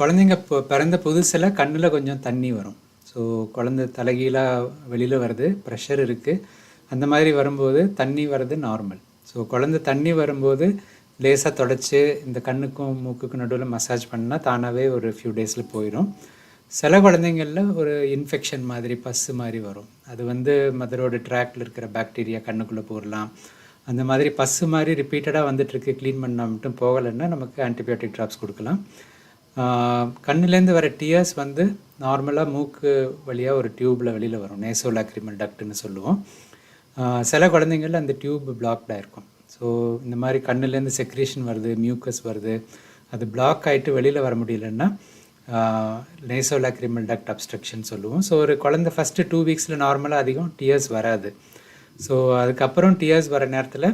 குழந்தைங்க இப்போ பிறந்த புதுசில் கண்ணில் கொஞ்சம் தண்ணி வரும். ஸோ குழந்தை தலைகீழாக வெளியில் வருது ப்ரெஷர் இருக்குது அந்த மாதிரி வரும்போது தண்ணி வர்றது நார்மல் ஸோ குழந்தை தண்ணி வரும்போது லேசாக தொடச்சி இந்த கண்ணுக்கும் மூக்குக்கும் நடுவில் மசாஜ் பண்ணால் தானாகவே ஒரு ஃபியூ டேஸில் போயிடும் சில குழந்தைங்களில் ஒரு இன்ஃபெக்ஷன் மாதிரி பஸ்ஸு மாதிரி வரும். அது வந்து மதரோட ட்ராக்டில் இருக்கிற பாக்டீரியா கண்ணுக்குள்ளே போடலாம். அந்த மாதிரி பஸ்ஸு மாதிரி ரிப்பீட்டடாக வந்துட்டுருக்கு க்ளீன் பண்ணால் மட்டும் போகலைன்னா நமக்கு ஆன்டிபயோட்டிக் ட்ராப்ஸ் கொடுக்கலாம். கண்ணுலேருந்து வர டியர்ஸ் வந்து நார்மலாக மூக்கு வழியாக ஒரு டியூப்பில் வெளியில் வரும். நேசோலாக்ரிமல் டக்ட்னு சொல்லுவோம். சில குழந்தைங்கள்ல அந்த டியூப் பிளாக்டாக இருக்கும். ஸோ இந்த மாதிரி கண்ணுலேருந்து செக்ரேஷன் வருது மியூக்கஸ் வருது அது பிளாக் ஆகிட்டு வெளியில் வர முடியலன்னா நேசோலாக்ரிமல் டக்ட் அப்ஸ்ட்ரக்ஷன் சொல்லுவோம். ஸோ ஒரு குழந்தை ஃபஸ்ட்டு டூ வீக்ஸில் நார்மலாக அதிகம் டியர்ஸ் வராது. ஸோ அதுக்கப்புறம் டியர்ஸ் வர நேரத்தில்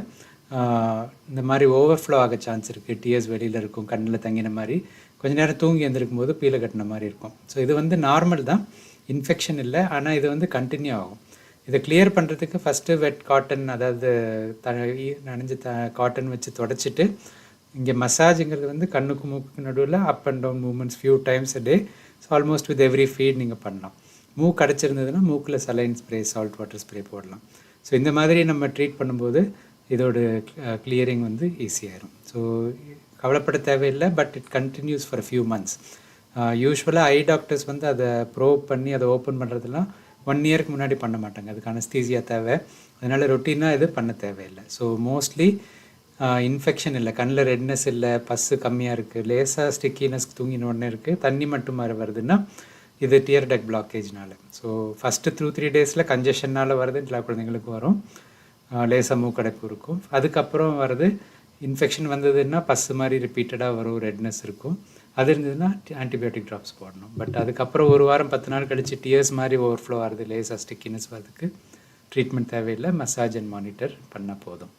இந்த மாதிரி ஓவர்ஃப்ளோ ஆக சான்ஸ் இருக்குது டியர்ஸ் வெளியில் இருக்கும் கண்ணில் தங்கின மாதிரி. கொஞ்ச நேரம் தூங்கி எழுந்திருக்கும் போது பீலை கட்டின மாதிரி இருக்கும். ஸோ இது வந்து நார்மல் தான். இன்ஃபெக்ஷன் இல்லை. ஆனால் இது வந்து கண்டினியூ ஆகும். இதை கிளியர் பண்ணுறதுக்கு ஃபஸ்ட்டு வெட் காட்டன் அதாவது த நனைஞ்சு நனைஞ்ச த காட்டன் வச்சு தொடச்சிட்டு இங்கே மசாஜுங்கிறது வந்து கண்ணுக்கு மூக்குக்கு நடுவில் up and down moments few times a day so almost with every feed நீங்கள் பண்ணலாம். மூக்கு அடைச்சிருந்ததுன்னா மூக்கில் saline spray salt water spray போடலாம். ஸோ இந்த மாதிரி நம்ம ட்ரீட் பண்ணும்போது இதோட கிளியரிங் வந்து ஈஸியாயிரும் ஸோ கவலைப்பட தேவையில்லை but it continues for few months யூஸ்வலாக ஐ டாக்டர்ஸ் வந்து அதை ப்ரோவ் பண்ணி அதை ஓப்பன் பண்ணுறதுலாம் ஒன் இயருக்கு முன்னாடி பண்ண மாட்டாங்க. அதுக்கு அனஸ்தீசியா தேவை. அதனால் ரொட்டீனாக இது பண்ண தேவையில்லை. ஸோ மோஸ்ட்லி இன்ஃபெக்ஷன் இல்லை. கண்ணில் ரெட்னஸ் இல்லை பஸ்ஸு கம்மியாக இருக்குது லேசாக ஸ்டிக்கினஸ் தூங்கின உடனே இருக்குது தண்ணி மட்டும் மாதிரி வருதுன்னா இது டியர் டக் பிளாக்கேஜ்னால ஸோ ஃபஸ்ட்டு த்ரூ த்ரீ டேஸில் கன்ஜெஷனால் வருது எல்லா குழந்தைங்களுக்கும் வரும். Uh, லேசாக மூக்கடைப்பு இருக்கும். அதுக்கப்புறம் வருது இன்ஃபெக்ஷன் வந்ததுன்னா பஸ்ஸு மாதிரி ரிப்பீட்டடாக வரும் ரெட்னஸ் இருக்கும். அது இருந்ததுன்னா ஆன்டிபயோட்டிக் ட்ராப்ஸ் போடணும். பட் அதுக்கப்புறம் ஒரு வாரம் பத்து நாள் கழிச்சு டியர்ஸ் மாதிரி ஓவர்ஃப்ளோ ஆகுது லேசாக ஸ்டிக்கினஸ் வரதுக்கு ட்ரீட்மெண்ட் தேவையில்லை மசாஜ் அண்ட் மானிட்டர் பண்ணால் போதும்.